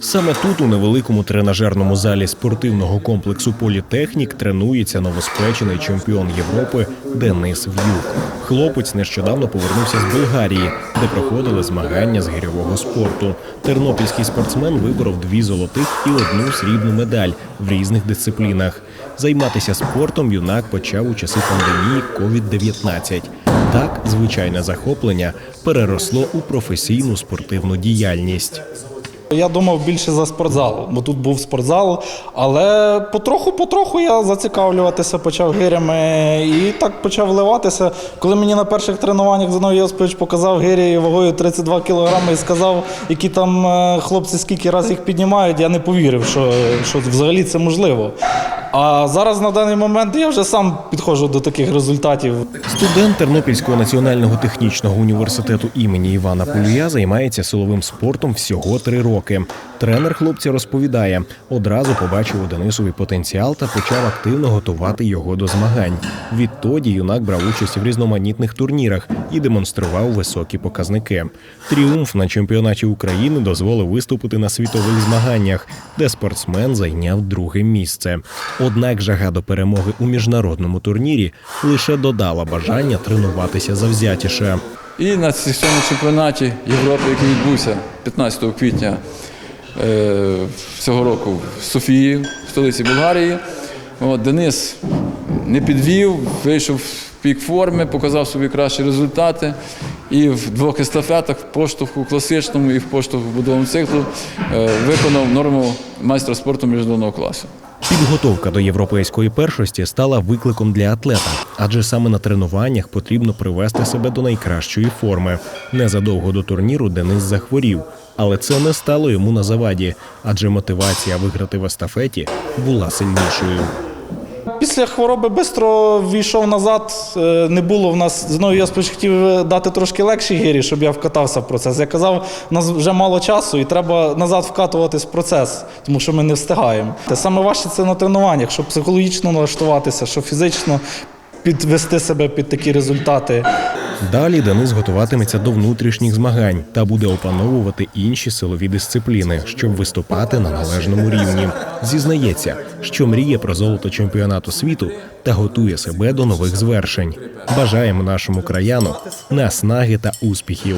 Саме тут, у невеликому тренажерному залі спортивного комплексу Політехнік, тренується новоспечений чемпіон Європи Денис В'юк. Хлопець нещодавно повернувся з Болгарії, де проходили змагання з гирьового спорту. Тернопільський спортсмен виборов дві золотих і одну срібну медаль в різних дисциплінах. Займатися спортом юнак почав у часи пандемії COVID-19. Так, звичайне захоплення переросло у професійну спортивну діяльність. Я думав більше за спортзал, бо тут був спортзал, але потроху-потроху я зацікавлюватися почав гирями і так почав вливатися. Коли мені на перших тренуваннях Зиновій Йосипович показав гирі вагою 32 кілограми і сказав, які там е, хлопці скільки разів їх піднімають, я не повірив, що, що взагалі це можливо. А зараз на даний момент я вже сам підходжу до таких результатів. Студент Тернопільського національного технічного університету імені Івана Полюя займається силовим спортом всього три роки. Тренер хлопця розповідає, одразу побачив у Денисові потенціал та почав активно готувати його до змагань. Відтоді юнак брав участь в різноманітних турнірах і демонстрував високі показники. Тріумф на чемпіонаті України дозволив виступити на світових змаганнях, де спортсмен зайняв друге місце. Однак жага до перемоги у міжнародному турнірі лише додала бажання тренуватися завзятіше. І на цьому чемпіонаті Європи, який відбувся 15 квітня е, цього року в Софії, в столиці Болгарії, от, Денис не підвів, вийшов в пік форми, показав собі кращі результати. І в двох естафетах, в поштовху класичному і в поштовху будовому циклу е, виконав норму майстра спорту міжнародного класу. Підготовка до європейської першості стала викликом для атлета, адже саме на тренуваннях потрібно привести себе до найкращої форми. Незадовго до турніру Денис захворів, але це не стало йому на заваді, адже мотивація виграти в естафеті була сильнішою. Після хвороби швидко війшов назад. Е, Не було в нас знову я хотів дати трошки легші гірі, щоб я вкатався в процес. Я казав, у нас вже мало часу і треба назад вкатуватись в процес, тому що ми не встигаємо. Те саме важче це на тренуваннях, щоб психологічно налаштуватися, щоб фізично підвести себе під такі результати. Далі Денис готуватиметься до внутрішніх змагань та буде опановувати інші силові дисципліни, щоб виступати на належному рівні. Зізнається, що мріє про золото чемпіонату світу та готує себе до нових звершень. Бажаємо нашому краяну наснаги та успіхів.